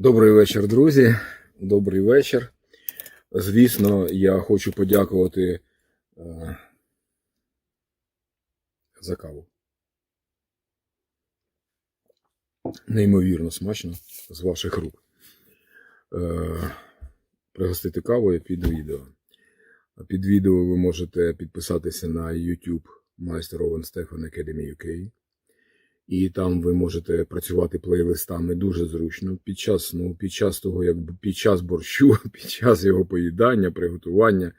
Добрий вечір, друзі. Добрий вечір. Звісно, я хочу подякувати е, за каву. Неймовірно смачно з ваших рук. Е, пригостити кавою під відео. Під відео ви можете підписатися на YouTube Майстер Овен Стефан Academy UK. І там ви можете працювати плейлистами дуже зручно під час, ну, під час того, як під час борщу, під час його поїдання, приготування,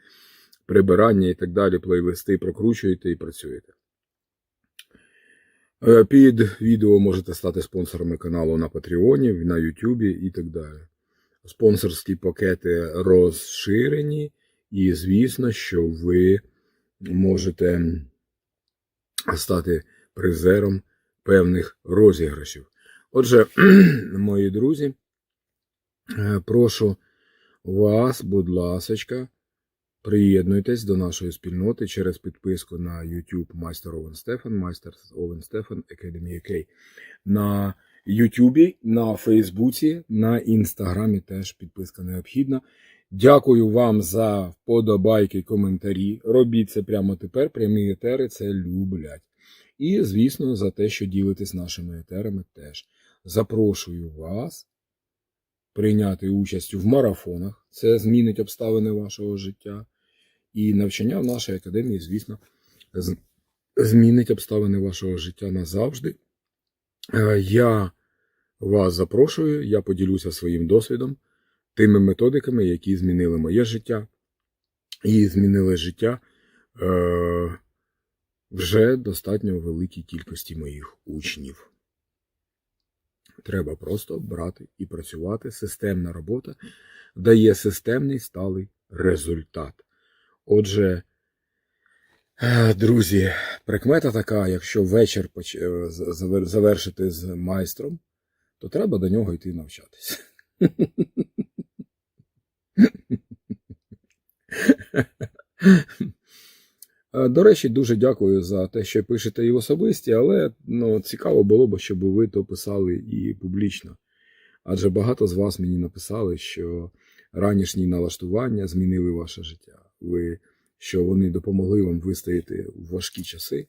прибирання і так далі. Плейлисти прокручуєте і працюєте. Е, Під відео можете стати спонсорами каналу на Патреоні, на Ютубі і так далі. Спонсорські пакети розширені, і звісно, що ви можете стати призером певних розіграшів. Отже, мої друзі, е, прошу вас, будь ласочка, приєднуйтесь до нашої спільноти через підписку на YouTube Майстер Овен Стефан, Майстер Овен Стефан Academy UK. На YouTube, на Фейсбуці, на Інстаграмі теж підписка необхідна. Дякую вам за вподобайки, коментарі. Робіть це прямо тепер. Прямі етери це люблять. І, звісно, за те, що ділитесь нашими етерами теж. Запрошую вас прийняти участь в марафонах. Це змінить обставини вашого життя. І навчання в нашій академії, звісно, змінить обставини вашого життя назавжди. Е, Я вас запрошую, я поділюся своїм досвідом, тими методиками, які змінили моє життя, і змінили життя. Вже достатньо великій кількості моїх учнів. Треба просто брати і працювати. Системна робота дає системний сталий результат. Отже, е, друзі, прикмета така, якщо вечір е, завершити з майстром, то треба до нього йти навчатися. Е, До речі, дуже дякую за те, що пишете і в особисті, але ну, цікаво було б, щоб ви то писали і публічно. Адже багато з вас мені написали, що ранішні налаштування змінили ваше життя. Ви, що вони допомогли вам вистояти в важкі часи,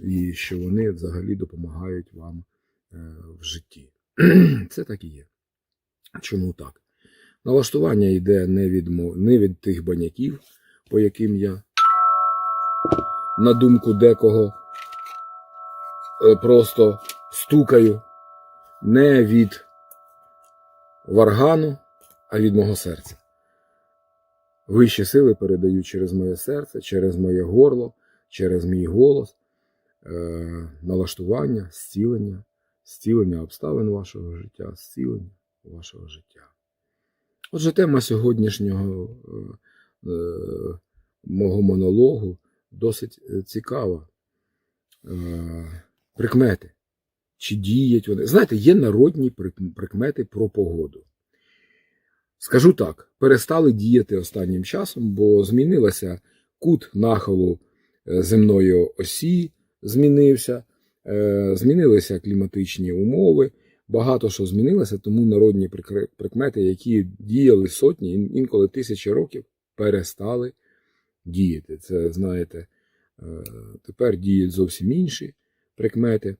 і що вони взагалі допомагають вам е, в житті. Це так і є. Чому так? Налаштування йде не від, не від тих баняків, по яким я на думку декого е, просто стукаю не від варгану, а від мого серця. Вищі сили передають через моє серце, через моє горло, через мій голос, е, налаштування, зцілення, зцілення обставин вашого життя, зцілення вашого життя. Отже, тема сьогоднішнього е, мого монологу досить е, цікава. Е, Прикмети. Чи діють вони? Знаєте, є народні прикмети про погоду. Скажу так, перестали діяти останнім часом, бо змінилася кут нахилу е, земної осі, змінився, змінилися кліматичні умови, багато що змінилося, тому народні прикмети, які діяли сотні, інколи тисячі років, перестали діяти. Це, знаєте, тепер діють зовсім інші прикмети.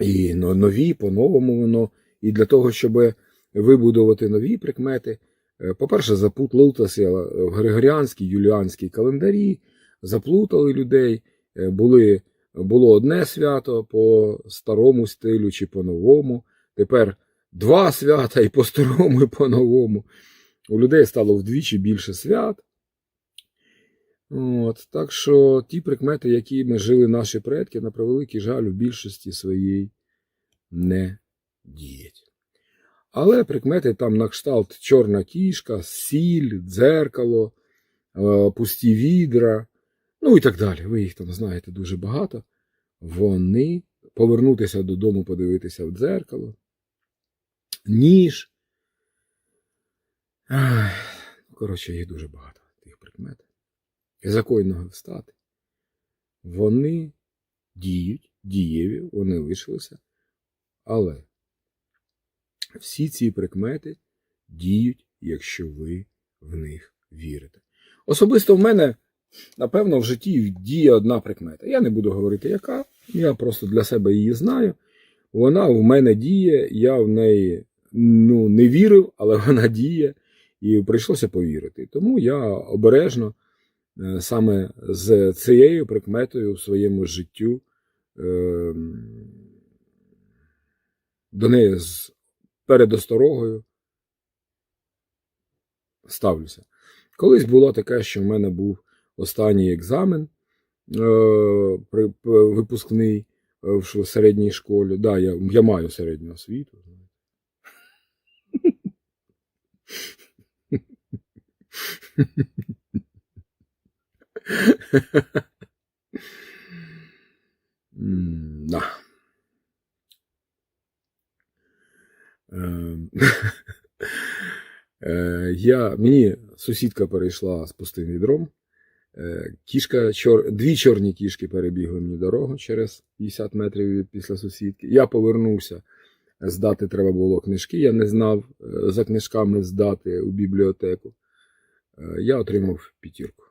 І нові, по-новому воно. І для того, щоб вибудувати нові прикмети, е, по-перше, заплуталися в Григоріанській, юліанській календарі, заплутали людей, е, були, було одне свято по старому стилю чи по новому. Тепер два свята і по старому, і по новому. У людей стало вдвічі більше свят. От, так що ті прикмети, якими жили наші предки, на превеликий жаль, у більшості своїй не діють. Але прикмети там на кшталт чорна кішка, сіль, дзеркало, е, пусті відра, ну і так далі. Ви їх там знаєте дуже багато. Вони повернутися додому, подивитися в дзеркало, ніж. Коротше, їх дуже багато, якої встати, вони діють, дієві, вони лишилися. Але Всі ці прикмети діють, якщо ви в них вірите. Особисто в мене, напевно, в житті діє одна прикмета. Я не буду говорити, яка, я просто для себе її знаю. Вона в мене діє, я в неї ну, не вірив, але вона діє, і прийшлося повірити. Тому я обережно саме з цією прикметою в своєму життю е, до неї з передосторогою ставлюся. Колись було таке, що в мене був останній екзамен е, випускний е, в середній школі. Да, я, я маю середню освіту. Да. Ем, е, Я, мені сусідка перейшла з пустим відром. Е, Кішка, чор... Дві чорні кішки перебігли мені дорогу через 50 метрів від після сусідки. Я повернувся. Здати треба було книжки. Я не знав е, за книжками здати у бібліотеку. Я отримав п'ятірку.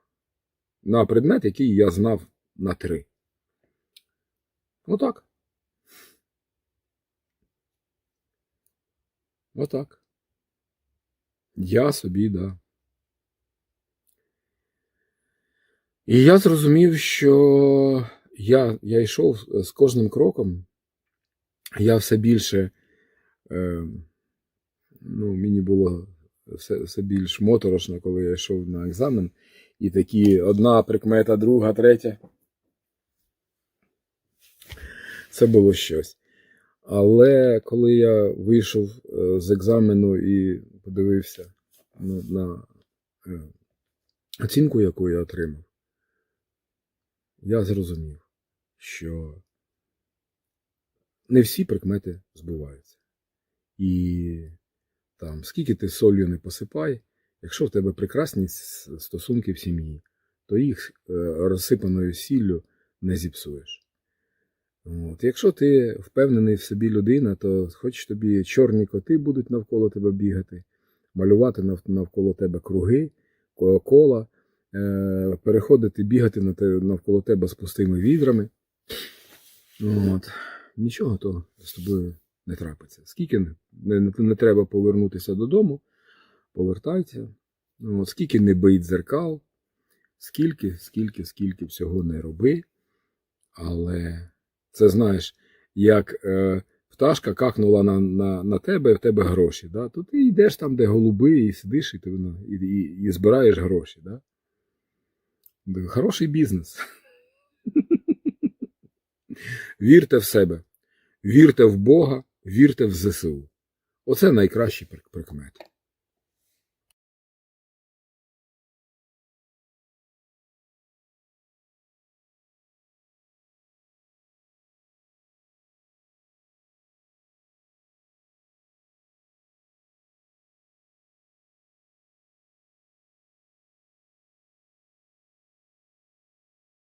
На предмет, який я знав на три. Отак. Отак. Я собі, да. І я зрозумів, що я, я йшов з кожним кроком, я все більше, е, ну, мені було все, все більш моторошно, коли я йшов на екзамен, і такі одна прикмета, друга, третя. Це було щось. Але коли я вийшов е, з екзамену і подивився на, на е, оцінку, яку я отримав, я зрозумів, що не всі прикмети збуваються. І там, скільки ти солью не посипай, якщо в тебе прекрасні стосунки в сім'ї, то їх е, розсипаною сіллю не зіпсуєш. От. Якщо ти впевнений в собі людина, то хоч тобі чорні коти будуть навколо тебе бігати, малювати навколо тебе круги, кола, е, переходити, бігати навколо тебе з пустими відрами. От. Нічого того з тобою не трапиться. Скільки не, не, не треба повернутися додому, повертайся. От. Скільки не бий дзеркал, скільки, скільки, скільки всього не роби. Але це знаєш, як е, пташка какнула на, на, на тебе, в тебе гроші. Да? То ти йдеш там, де голуби, і сидиш, і, ти, ну, і, і, і збираєш гроші. Да, Хороший бізнес. Вірте в себе, вірте в Бога, вірте в ЗСУ. Оце найкращі прикмети.